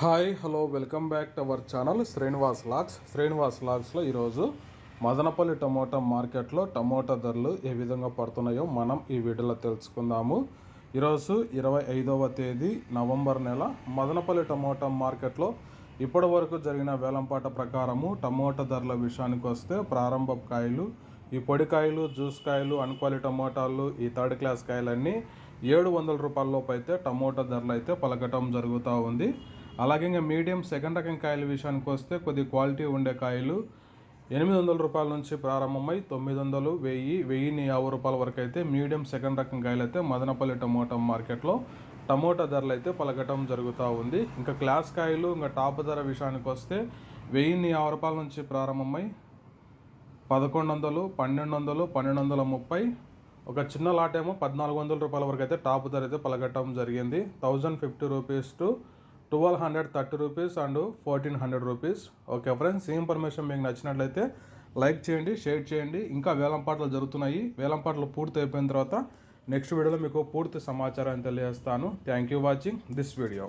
Hi hello welcome back to our channel Srinivas logs Srinivas లాగ్స్లో ఈరోజు Madanapalle tomato మార్కెట్లో tomato ధరలు ఏ విధంగా పడుతున్నాయో మనం ఈ వీడియోలో తెలుసుకుందాము. ఈరోజు ఇరవై ఐదవ తేదీ నవంబర్ నెల మదనపల్లి టమోటా మార్కెట్లో ఇప్పటి వరకు జరిగిన వేలంపాట ప్రకారము టమోటా ధరల విషయానికి వస్తే ప్రారంభ కాయలు ఈ పొడి కాయలు జ్యూస్ కాయలు అన్క్వాలి టమోటాలు ఈ థర్డ్ క్లాస్ కాయలన్నీ ఏడు వందల రూపాయల లోపు అయితే టమోటా ధరలు అయితే పలకటం జరుగుతూ ఉంది. అలాగే ఇంకా మీడియం సెకండ్ రకం కాయల విషయానికి వస్తే కొద్ది క్వాలిటీ ఉండే కాయలు ఎనిమిది వందల రూపాయల నుంచి ప్రారంభమై తొమ్మిది వందలు వెయ్యి వెయ్యిని యాభై రూపాయల వరకు అయితే మీడియం సెకండ్ రకం కాయలు అయితే మదనపల్లి టమోటా మార్కెట్లో టమోటా ధరలు అయితే పలకటం జరుగుతూ ఉంది. ఇంకా క్లాస్ కాయలు ఇంకా టాప్ ధర విషయానికి వస్తే వెయ్యిన్ని యాభై రూపాయల నుంచి ప్రారంభమై పదకొండు వందలు పన్నెండు వందలు పన్నెండు వందల ముప్పై ఒక చిన్న లాట్ ఏమో పద్నాలుగు వందల రూపాయల వరకు అయితే టాప్ ధర అయితే పలకటం జరిగింది. Thousand fifty rupees to twelve hundred thirty rupees and fourteen hundred rupees. Okay friends ఈ ఇన్ఫర్మేషన్ మీకు నచ్చినట్లయితే లైక్ చేయండి షేర్ చేయండి. ఇంకా వేలం పాటలు జరుగుతున్నాయి. వేలం పాటలు పూర్తి అయిపోయిన తర్వాత నెక్స్ట్ వీడియోలో మీకు పూర్తి సమాచారాన్ని తెలియజేస్తాను. Thank you watching this video